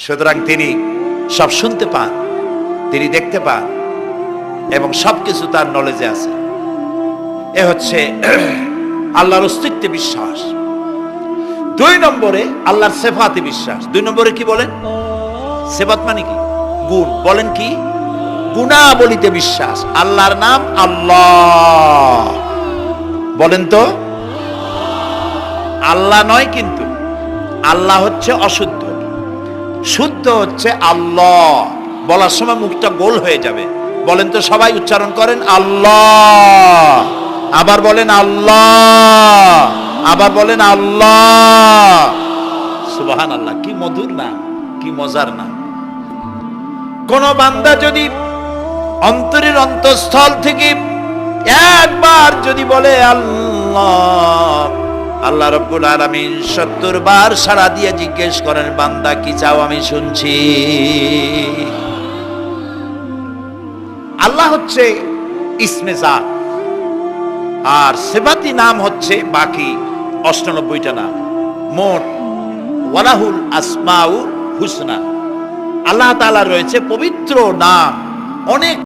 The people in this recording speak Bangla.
সুতরাং তিনি সব শুনতে পান, তিনি দেখতে পান, এবং সবকিছু তার নলেজে আছে। এ হচ্ছে আল্লাহর অস্তিত্বে বিশ্বাস। দুই নম্বরে আল্লাহর সেফাতে বিশ্বাস। দুই নম্বরে কি বলেন? সেফাত মানে কি? গুণ। বলেন কি? গুণাবলিতে বিশ্বাস। আল্লাহর নাম আল্লাহ। বলেন তো? আল্লাহ নয় কিন্তু, আল্লাহ হচ্ছে অশুদ্ধ। শুদ্ধ হচ্ছে আল্লাহ। বলার সময় মুখটা গোল হয়ে যাবে। বলেন তো সবাই উচ্চারণ করেন, আল্লাহ। আবার বলেন, আল্লাহ। আবার বলেন, আল্লাহ। সুবাহান আল্লাহ কি মধুর না, কি মজার না। কোন বান্দা যদি অন্তরের অন্তঃস্থল থেকে একবার যদি বলে, আল্লাহ আল্লাহ রব্বুল আলামিন সত্তর বার সাড়া দিয়ে জিজ্ঞেস করেন, বান্দা, কি চাও আমি শুনছি? আল্লাহ হচ্ছে ইসমে জাত। আর সেবাতি নাম হচ্ছে বাকি অষ্টানব্বইটা নাম। মোট ওয়ালাহুল আসমাউ হুসনা। আল্লাহ তালা রয়েছে পবিত্র নাম। অনেক